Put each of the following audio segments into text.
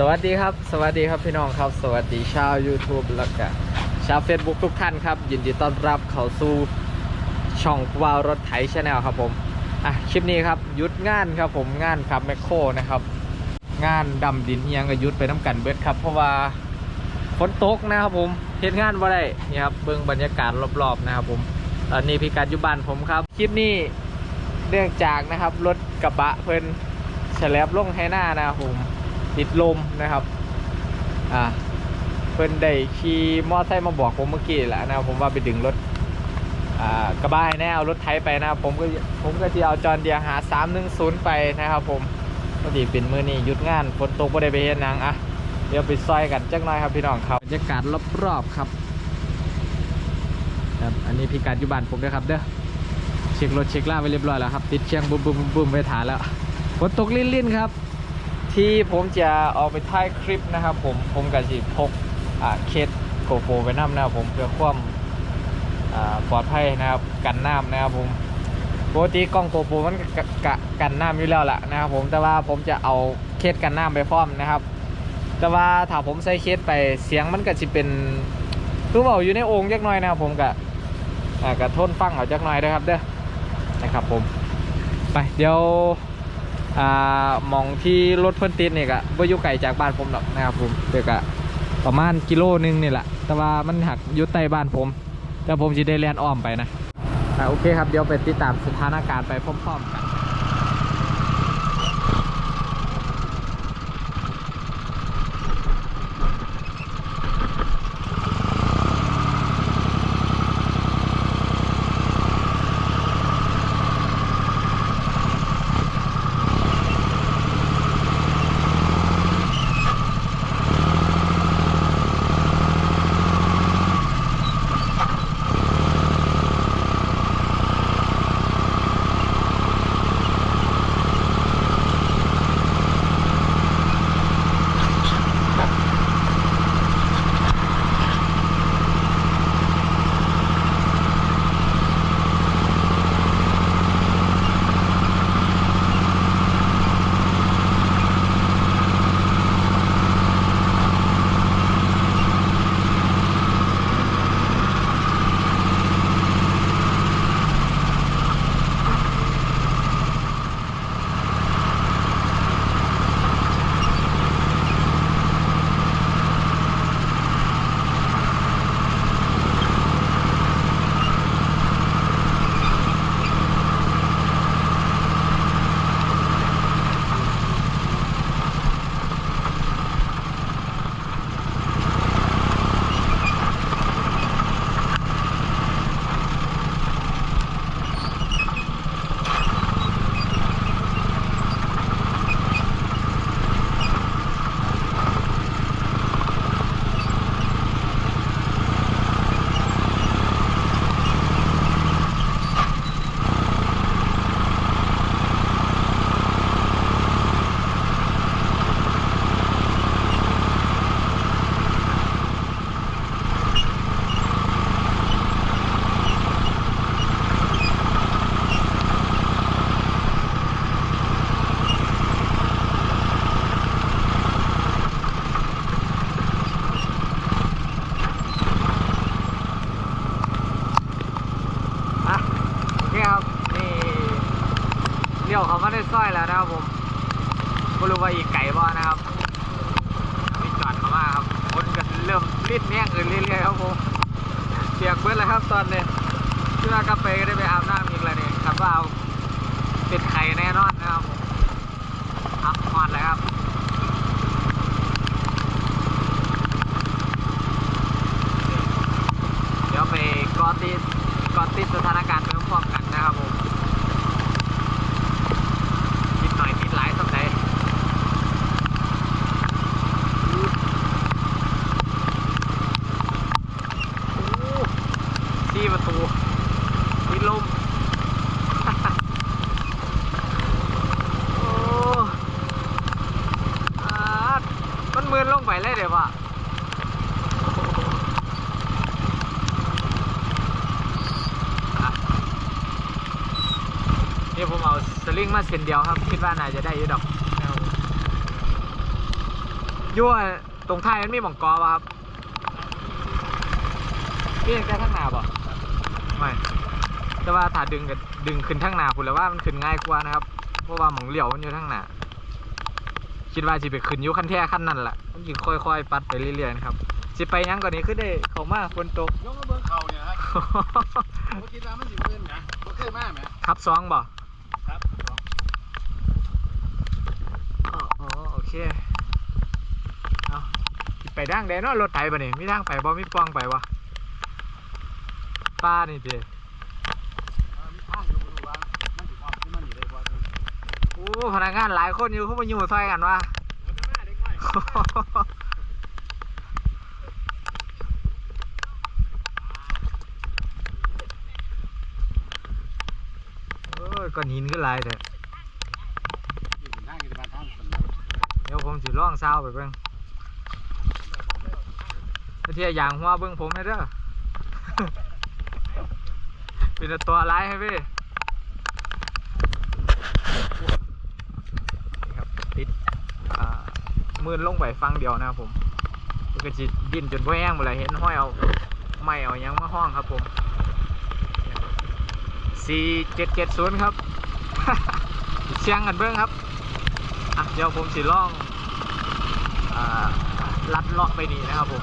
สวัสดีครับ สวัสดีครับพี่น้องครับ สวัสดีชาว YouTube แล้วก็ชาว Facebook ทุกท่านครับ ยินดีต้อนรับเข้าสู่ช่องวาวรถไถชาแนลครับผมอะคลิปนี้ครับยุดงานครับผมงานครับแมคโครนะครับ งานดำดินยังก็หยุดไปน้ำกันเบิดครับ เพราะว่าฝนตกนะครับผมเฮ็ดงานว่าได้นี่ครับเบิ่งบรรยากาศรอบๆนะครับผมตอนนี้พิกัดยู่บ้านผมครับ คลิปนี้เนื่องจากนะครับรถกระบะเพิ่นแฉลบลงให้หน้านะครับผม ติดลมนะครับ อ่าเพิ่นได้ขี่มอไซค์มาบอกผมเมื่อกี้แหละนะผมว่าไปดึงรถอ่ากระบะให้แน่เอารถไถไปนะครับผมก็ผมก็จะเอาจอนเดียหา310ไปนะครับ ผมพอดีเป็นมือนี้หยุดงานฝนตกไม่ได้ไปเห็นนังอะเดี๋ยวไปซอยกันจักหน่อยครับพี่น้องครับบรรยากาศรอบๆครับครับอันนี้พี่การอยู่บ้านผมด้วยครับเด้อเช็ครถเช็คล่าไปเรียบร้อยแล้วครับ ติดเชียงบุ้มบุ้มบุ้มบุ้มไปฐานแล้วฝนตกลิ่นๆครับ ที่ผมจะออกไปถ่ายคลิปนะครับผมผมกับสิพกอ่าเคสโกโปรไปน้ำนะครับผมเพื่อความอ่าปลอดภัยนะครับกันน้ำนะครับผมปกติกล้องโกโปรมันกกกันน้ำอยู่แล้วแหละนะครับผมแต่ว่าผมจะเอาเคสกันน้ำไปพร้อมนะครับ แต่ว่าถ้าผมใส่เคสไปเสียงมันก็จะเป็นคือเบาอยู่ในโอ่งจักน่อยนะครับผมกับอ่ากับทนฟังเอาจักหน่อยนะครับเด้อนะครับผมไปเดี๋ยว อ่ามองที่รถเพิ่นติดนี่ก็บ่อยู่ไกลจากบ้านผมหรอกนะครับผมเดี๋ยวก็ประมาณกิโลนึงนี่แหละ แต่ว่ามันหักยุดใต้บ้านผม แต่ผมจะได้แลนอ้อมไปนะอ่าโอเคครับเดี๋ยวไปติดตามสถานการณ์ไปพร้อมๆกัน สลิงมาเส้นเดียวครับ คิดว่าน่าจะได้อยี่ดอกยั่วตรงท้ายมันมีหม่องกอป่ะครับพี่แค่ทั้งหนาบ่ไม่แต่ว่าถ้าดึงกับดึงขึ้นทั้งหนาคุณแล้วว่ามันขึ้นง่ายกว่านะครับ เพราะว่าหม่องเหลี่ยวมันอยู่ทั้งหนาคิดว่าสิไปขึ้นอยุคันแท้ขั้นนั่นแหละมันยิงค่อยๆ ปัดไปเรื่อยๆนะครับสิไปหยังก่อนนี้คือได้เขามาฝนตกยกมาเบิ้งเขาเนี่ยครับผมคิดว่ามันอยู่พื้นนะมันเคยมาไหมครับสองบ่ ครับ อ๋ออ๋อโอ เคเอาไปดังแดนเนาะรถไถบ่เนี่ยมีทางไปบ่มีปล่องไปวะป้านี่เด้โอ้พนักงานหลายคนอยู่เขามาอยู่ซอยกันวะเด็กน้อยเอก้อนหินก็หลายแต่อยู่บนทางอยู่บนทางคน เดี๋ยว ผมสิล่องเศร้าไปเบิ่งเที่ยอย่างหัวเบิ่งผมให้เด้อ เป็นแต่ตัวร้ายให้พี่นี่ครับติดอ่ามืนลงไปฟังเดียวนะครับผมมันก็จิดิ้นจนพ่อแห้งหมดเลยเห็นห้อยเอาไม่เอาหยังมาห้องครับผม4770ครับ เชียงกันเบิ้งครับ อะเดี๋ยวผมสิล่องอ่า ลัดเลาะไปนี่นะครับผม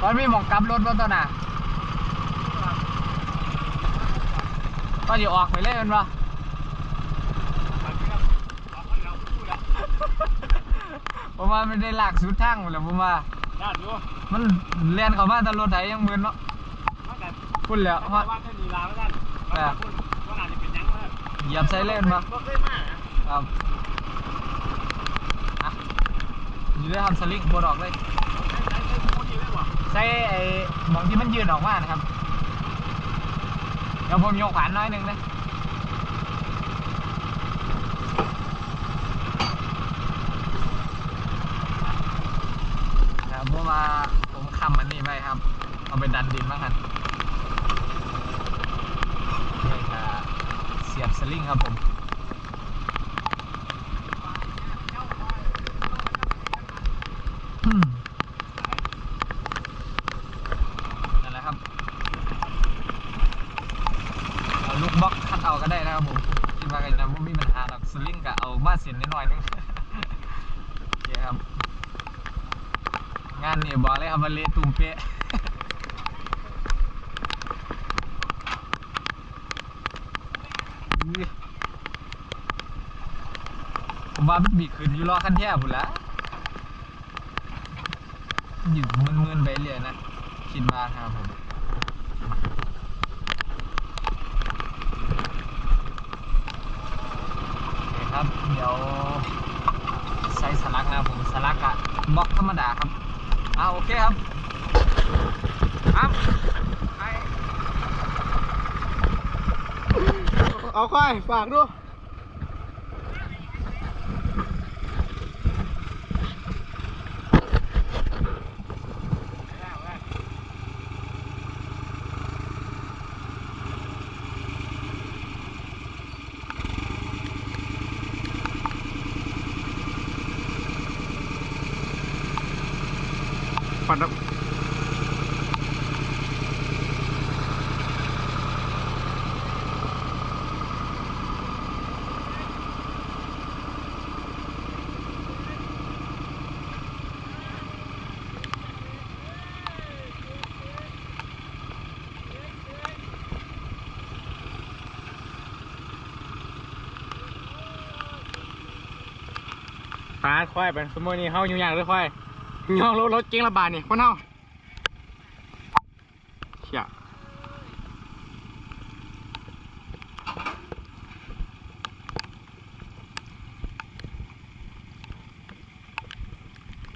ตอนมีหมองกลับรถบนตัวน่ะก็จะออกไปเลยแมันวะผมว่ามันได้หลากสุดทางหมดแล้วผมว่าด้านอยู่มันเลียนเข้ามาแต่รถไถยังมึนเนาะมาแต่พุ่นแล้วเพเพราะราะว่าถ้ามีลาวแล้วกันว่าคุณว่าอาจจะเป็นยังไงเหยียบไซเล่นมาบ่เคยมาครับอะอยู่ได้ทำสลิงบดออกเลย ใช้ไอ้หมองที่มันยืนออกมานะครับ เดี๋ยวผมยกขวานน้อยหนึ่งนะเดี๋ยวผมาผมคำอันนี้ไปครับ เอาไปดันดินบ้างกันเสียบสลิงครับผม อืมนั่นแหละครับ เอาลูกบล็อกคัดเอาก็ได้นะครับผมคิดว่ากันนะผม มีปัญหาหรอกสลิงก็เอามาเส้นนิดหน่อยนึง โอเคครับ งานนี่บอกเลยครับว่าเละตุ้มเป๊ะ อุ้ยผม ว่ามันบีขึ้นอยู่รอขั้นแท้พุ่นละหยุดมึนๆไปเรื่อยนะคิดว่าครับผมคครับเดี๋ยวใช้สลักนะผมสลักอะบล็อกธรรมดาครับอ่าโอเคครับครับไปเอาค่อยฝากดู ปาดค่อยเป็นสมมตินี่เฮาอยู่อย่างหรือค่อยย่องรถรถเก่งระบาดนี่คนเฮาเชี่ย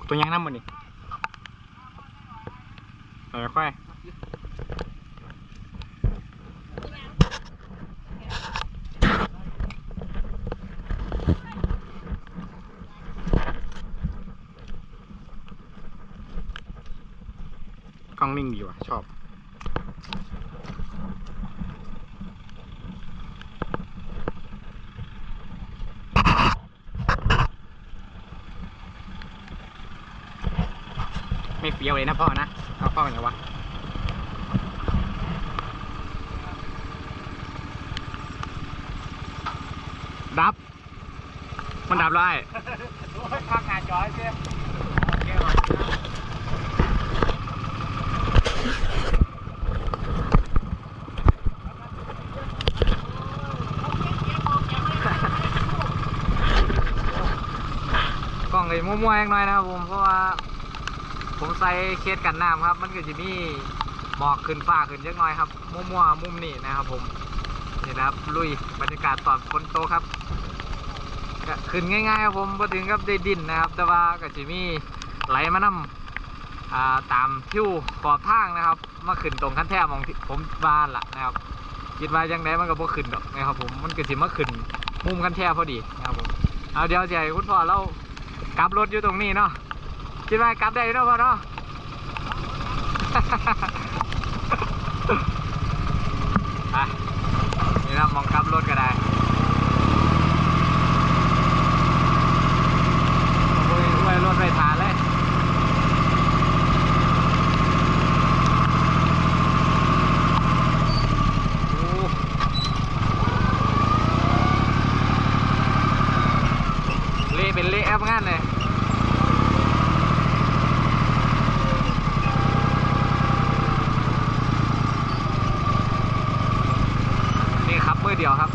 ตัวยังน้ำมันนี่เออค่อยกล้องนิ่งดีว่ะ ชอบ ไม่เฟี้ยวเลยนะพ่อนะ เอาพ่อไงวะดับ มันดับเลยพักงานจอยเสียกล้องเลยมั่วๆยังน้อยนะครับผม เพราะว่า ผมใส่เคสกันน้ำครับ มันก็จะมีหมอกขึ้นฟ้าขึ้นเล็กน้อยครับมั่วๆมุมนี้นะครับ ผมนี่นะครับลุยบรรยากาศตอนฝนโตครับก็ขึ้นง่ายๆครับผมพอถึงกับได้ดินนะครับ แต่ว่าก็จะมีไหลมานำอ่าตามทิวขอบทางนะครับ มาขึ้นตรงขั้นแท่มองผมบ้านละนะครับคิดว่ายังไงมันก็บ่ขึ้นดอกนะครับ ผมมันก็สิมาขึ้นมุมขั้นแท่พอดีนะครับผมเอาเดี๋ยวจะให้คุณพ่อเรากลับรถอยู่ตรงนี้เนาะ คิดว่ากลับได้เนาะพ่อเนาะอะนี่นะมองกลับรถก็ได้โอ้ยไว้รถไว้ทานเลย โอ้เละเป็นเละแอปงั้นเลย นี่ครับมือเดียวครับ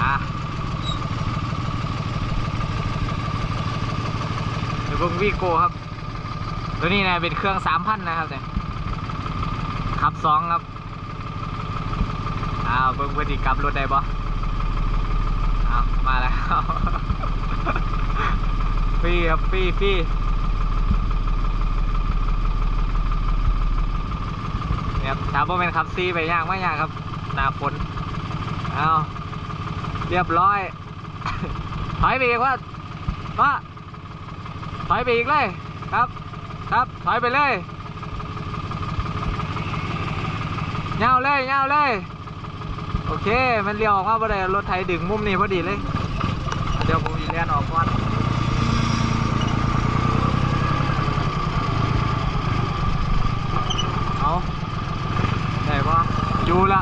อะเดี๋ยวเบิ่งวีโก้ครับ ตัวนี้นะเป็นเครื่องสามพันนะครับเนี่ยขับสองครับอ้าวเบิ่งพอดีกลับรถได้ปะอ้าวมาแล้วฟรีครับฟรีฟรีเนี่ยครับถามว่าเป็นขับซีไปยากไหมยากครับหนาฝนเอาวเรียบร้อยถอยไปอีกว่าว่าถอยไปอีกเลยครับ ถอยไปเลยเงาเลยเงาเลย โอเค มันเลี้ยวออกมาบ่ได้รถไถดึงมุมนี้พอดีเลย เดี๋ยวผมอีเลียนออกก่อนเอาได้ปะ อยู่ละ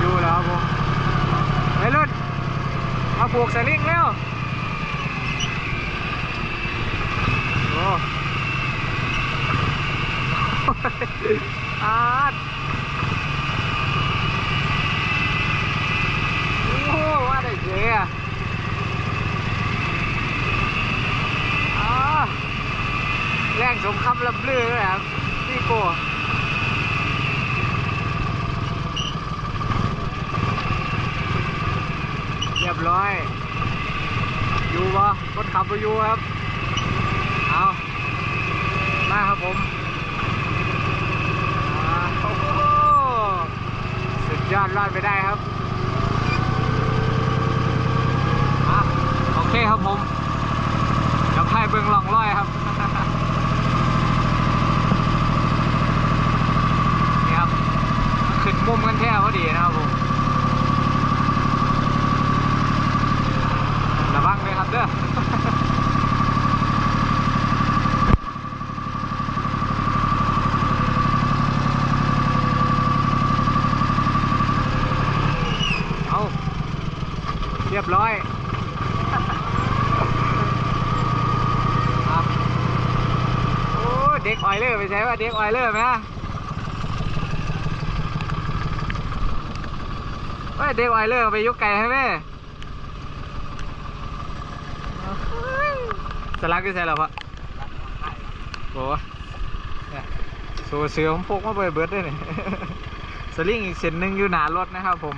อยู่แล้วครับผมไปรุ่น มาผูกสลิงแล้วโอ้ อาร์ตโอ้โหว่าได้เจ๊อะอ่าแรงสมคำลับลือเลยครับพี่โกเรียบร้อย อยู่ปะคนขับไปอยู่ครับ เอามาครับผม อ่าโอ้โหสุดยอดรอดไปได้ครับอะโอเคครับผมเดี๋ยวพายเบิ้งลองร้อยครับ นี่ครับมันขึ้นมุมกันแท้พอดีนะครับผมระวังเลยครับเด้อ เอาเรียบร้อย ครับโอ้เด็กออยเลอร์ไปใช้ว่า เด็กออยเลอร์ไหมฮะเฮ้ยเด็กออยเลอร์ไปยกไก่ให้แม่สลักที่ใส่หรอพ่อโอ้เนี่ยโซเสือผมพกมาเบิดเบิดด้วยนี่สลิงอีกเส้นหนึ่งอยู่หนารถนะครับผม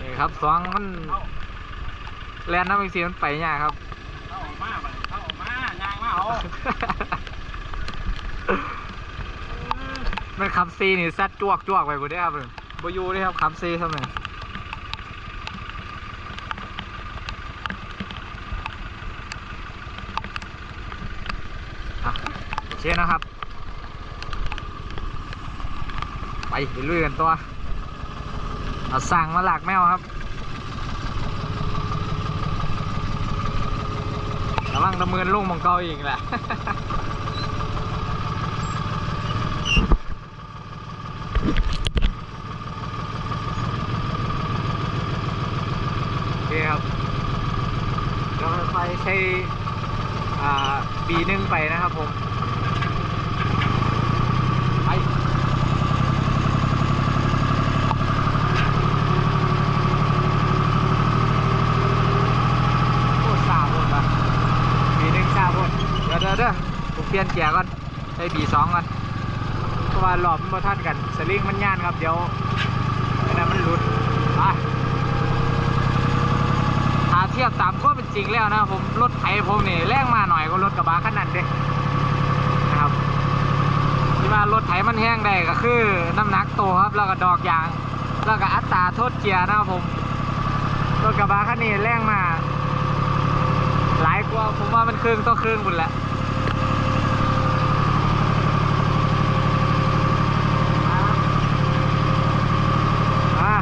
นี่ครับสองมันแลนน้ำอีกสีมันไปยากครับ เอามันขับซีนี่แซดจวกจวกไปหมดได้ครับบอยูนี่ครับขับซีทำไมอะโอเคนะครับ ไปไปลุยกันตัวเอาสั่งมาหลากแมวครับ กำลังดำเนินลุงมองเกาอีกแหละโอเคครับเราไปใช้ปีหนึ่งไปนะครับผม ไป โอ้ซาบนปะบีหนึ่งซาบนเดี๋ยวเดี๋ยวเดี๋ยวผม เปลี่ยนเกียร์ก่อนใช้บีสองก่อนเพราะว่าหลอบมันบ่ทันกันสลิงมันย่านครับเดี๋ยวไม่นั้นมันหลุดไปถ้าเทียบตามข้อเป็นจริงแล้วนะผมรถไถผมนี่แรงมาหน่อยก็รถกระบะขนาดเด้นะครับที่ว่ารถไถมันแห้งได้ก็คือน้ำหนักโตครับแล้วก็ดอกยาง แล้วก็อัตราโทษเกียร์นะครับผมรถกระบะคันนี้แรงมา หลายกว่าผมว่ามันครึ่งต่อครึ่งหมดแหละอะ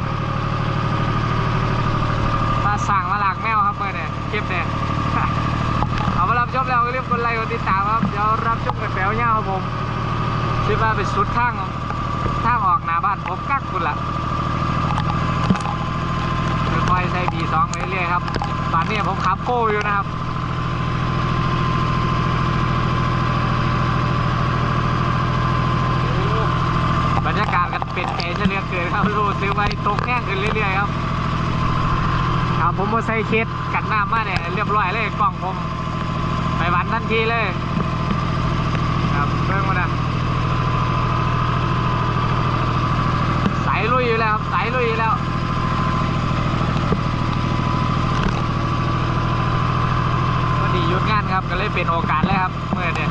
มาสั่งมาหลากแมวครับเมื่อเนี่ยคลิปเนี่ย เอามารับชมแล้วก็รีบกดไลค์กดติดตามครับ เดี๋ยวรับชมกันแปลวเงาครับผมคิดว่าเป็น สุดทางทางออกหน้าบ้านผมกักคุณละค่อยๆใส่บีสองไปเรื่อยๆครับ ตอนนี้ผมขับโก้อยู่นะครับบรรยากาศก็เป็นใจเฉลียเกินครับรู้ซื้อไปตกแห้งขึ้นเรื่อยๆครับครับผมมาใส่เคสกันน้ำมาเนี่ยเรียบร้อยเลยกล้องผมไปวันทันทีเลย ครับเพิ่งมานะสายลุย อยู่แล้วครับสายลุยแล้วก็ดีหยุดงานครับก็เลยเป็นโอกาสเลยครับเมื่อเนี่ย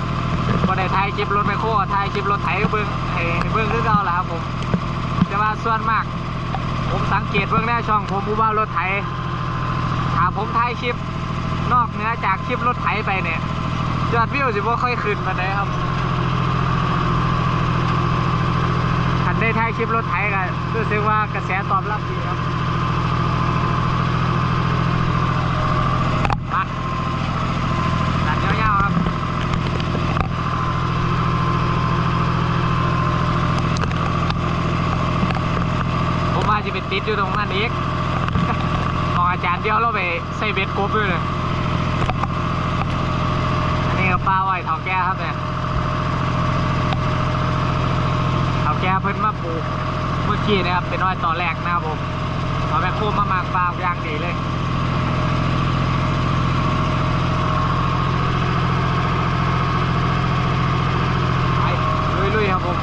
ก็ได้ถ่ายคลิปรถไมโครถ่ายคลิปรถไถเบิ้งให้เบิ้งคือเก่าแหละครับผมแต่ว่าส่วนมาก ผมสังเกตเบื้องหน้าช่องผมผู้ว่ารถไถถ้าผมถ่ายคลิปนอกเหนือจากคลิปรถไถไปเนี่ยยอดวิวสิบ่ค่อยขึ้นมาเลยครับ คลิปรถไถกันรู้สึกว่ากระแสตอบรับดีครับจะไปติดอยู่ตรงนั้นอีกมองอาจารย์เดียวเราไปใส่เบ็ดกบด้วยเลย อันนี้ก็ป้าไหวทองแก้ครับเนี่ย พิ่นมาปลูกเมื่อกี้นะครับเป็นอ้อยตอแรกนะครับผมเอาแม่โคมมามากปลาอย่างดีเลย ไปลุยๆครับผม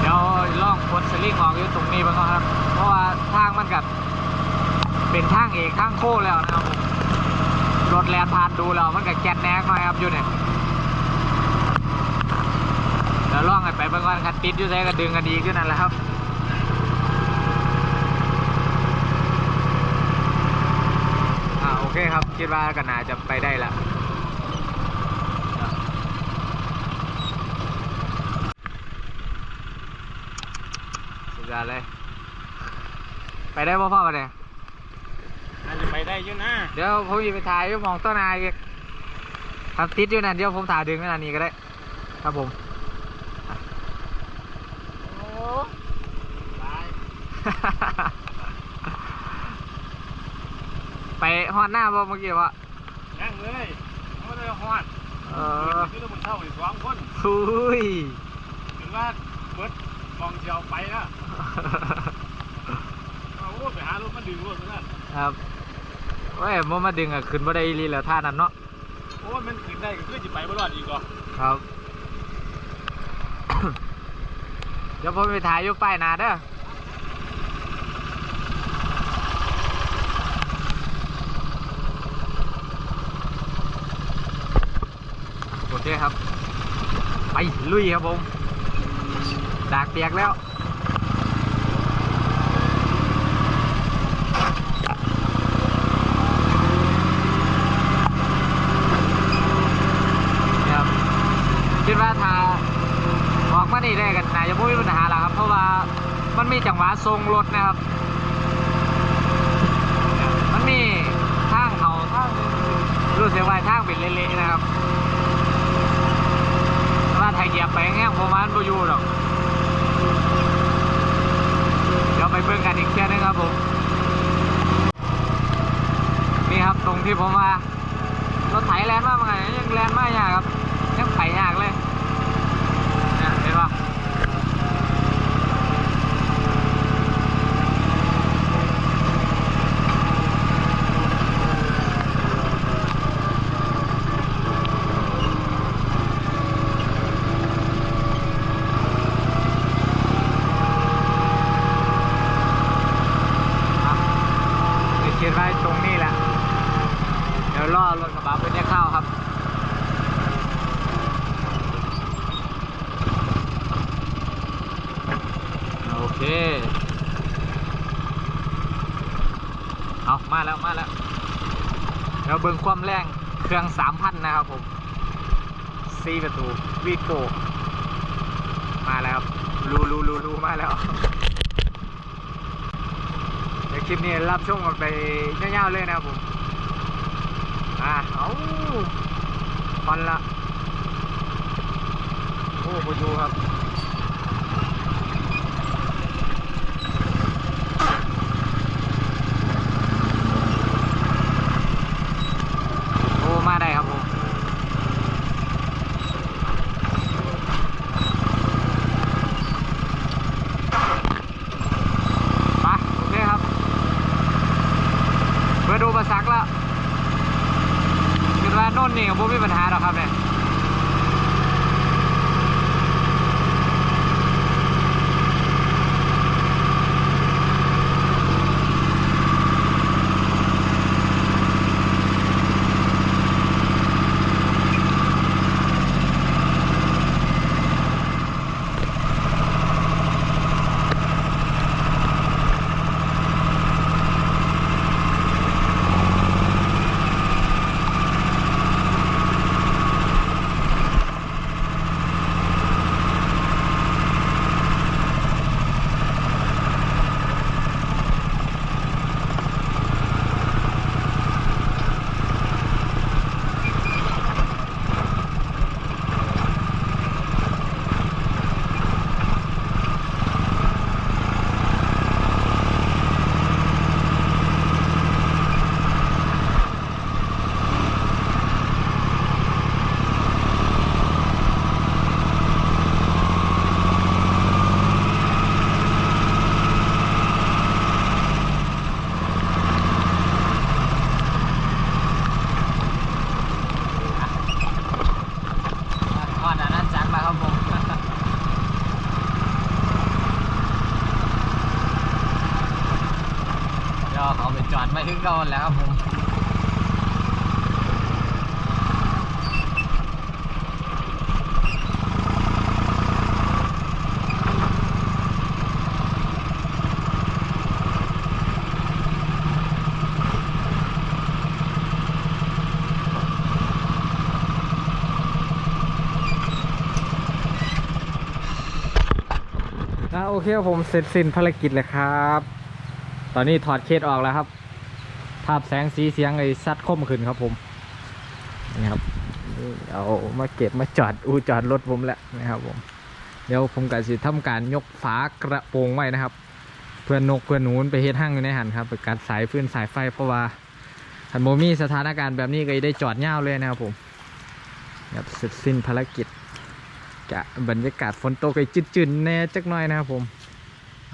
เดี๋ยวล่องกดสลิงออกอยู่ตรงนี้บ้างครับ เพราะว่าทางมันกับเป็นทางเอกทางโค้งแล้วนะครับผมรถแลนผ่านดูแล้วมันกับแกนแนกหน่อยครับอยู่เนี่ยเดี๋ยวล่องกันไปเบางวันคัน ติดอยู่ใส่ก็ดึงกันดีขึ้นนั่นแหละครับอ่าโอเคครับคิดว่าก็น่าจะไปได้ละสุดยอดเลย ไปได้พ่อพ่อมาเนี่ยน่าจะไปได้อยู่นะเดี๋ยวผมอีกไปถ่ายอยู่หมองต้นนายอีกครับติดอยู่นั่นเดี๋ยวผมถ่ายดึงขนาดนี้ก็ได้ ครับผม โอ้ตาย ไปฮ อดหน้าบ่เมื่อกี้วะยังเลยไม่ได้ฮอดเออคือต้องมันเท่าอีกสองคนคุยถึงว่าเบิดมองเชียวไปนะโอ้โหไปหารถมาดึงรถนั่นครับเว้ยบ่มาดึงอะขึ้นบ่ได้อีหลีแล้วท่านั้นเนาะโอ้ยมันขึ้นได้ก็คือจะไปบ่รอดอีกเหรอครับ เดี๋ยวผมไปถ่ายอยู่ป้ายหนาเด้อ โอเคครับ ไปลุยครับผมดากเปียกแล้วครับคิดว่าถ้าออกมานี่ได้กันนายจะไม่มีปัญหาหรอกครับ เพราะว่ามันมีจังหวะทรงรถนะครับ มันมีทางเขาทางรู้สึกว่าทางเป็นเละๆนะครับแต่ว่าไทยเหยียบไปแง่ประมาณบ่อยู่หรอก เดี๋ยวไปเบิ่งกัน อีกเที่ยนึงครับผม นี่ครับตรงที่ผมว่ารถไถแลนด์มากมั้งไงยังแลนด์มากยากครับ ยังไปยากเลยเนี่ยเห็นปะอะเดี๋ยวเขียนไว้ตรงนี้แหละ เดี๋ยวรอรถกระบะไปเนี่ยเข้าครับ โอเค เอามาแล้วมาแล้ว เดี๋ยวเบิ่ง ความแรงเครื่องสามพันนะครับผมซีประตูวีโกมาแล้วรูรูรูรูมาแล้วเดี๋ยวคลิปนี้รับชมกันไปเงียวๆเลยนะครับผมอ่าเอาฟันละโอ้โหอยู่ครับ คือเก่าแล้วครับผมอะโอเคครับผมเสร็จสิ้นภารกิจเลยครับ ตอนนี้ถอดเคสออกแล้วครับ ภาพแสงสีเสียงไอ้ซัดคมขึ้นครับผมนี่ครับนี่เอามาเก็บมาจอดอูจอดรถผมแล้วนะครับผมเดี๋ยวผมกับสิทำการยกฝากระโปรงไว้นะครับ เพื่อนนกเพื่อนหนูนไปเฮ็ดห้างอยู่ในหันครับไปกัดสายฟื้นสายไฟเพราะว่าทันโมมีสถานการณ์แบบนี้ก็ได้จอดเง่าวเลยนะครับผมแบบเสร็จสิ้นภารกิจกะบรรยากาศฝนตกไปจืดๆแน่จักหน่อยนะครับผม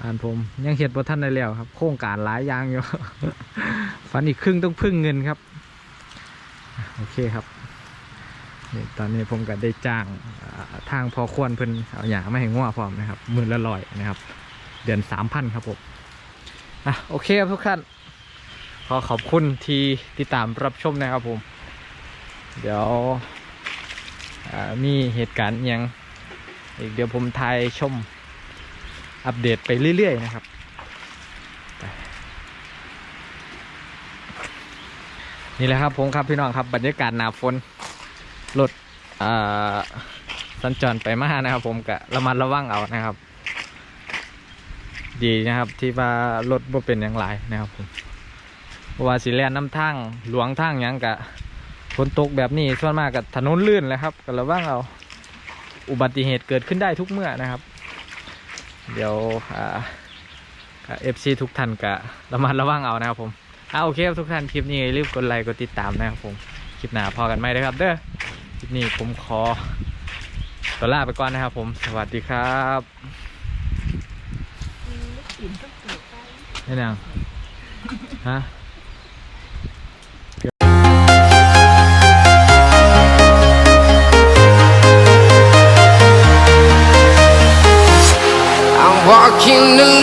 อ่านผมยังเห็ดบ่ท่านได้แล้วครับ โครงการหลายอย่างอยู่ ฝันอีกครึ่งต้องพึ่งเงินครับ โอเคครับนี่ตอนนี้ผมก็ได้จ้างทางพอควรเพิ่นเอาอย่างมาให้ง้อพร้อมนะครับมื่นละร้อยนะครับ เดือนสามพันครับผมอะโอเคครับทุกท่านขอขอบคุณที่ติดตามรับชมนะครับผม เดี๋ยวมีเหตุการณ์ยังอีกเดี๋ยวผมทายชม อัปเดตไปเรื่อย ๆ นะครับ นี่แหละครับผมครับพี่น้องครับบรรยากาศหนาฝนรถสัญจรไปมานะครับ ผมกะระมัดระวังเอานะครับ ดีนะครับที่ว่ารถบ่เป็นอย่างไรนะครับผมเพราะว่าสิแลนน้ำทางหลวงทางยังกะฝนตกแบบนี้ส่วนมากกับถนนลื่นแหละครับก็ระวังเอาอุบัติเหตุเกิดขึ้นได้ทุกเมื่อนะครับ เดี๋ยวเอฟซีทุกท่านกะระมัดระวังเอานะครับผมอ่าโอเคครับทุกท่านคลิปนี้อย่าลืมกดไลค์กดติดตามนะครับผมคลิปหน้าพอกันไหมนะครับ เด้อคลิปนี้ผมขอตัวลาไปก่อนนะครับผมสวัสดีครับนี่นังฮะ in the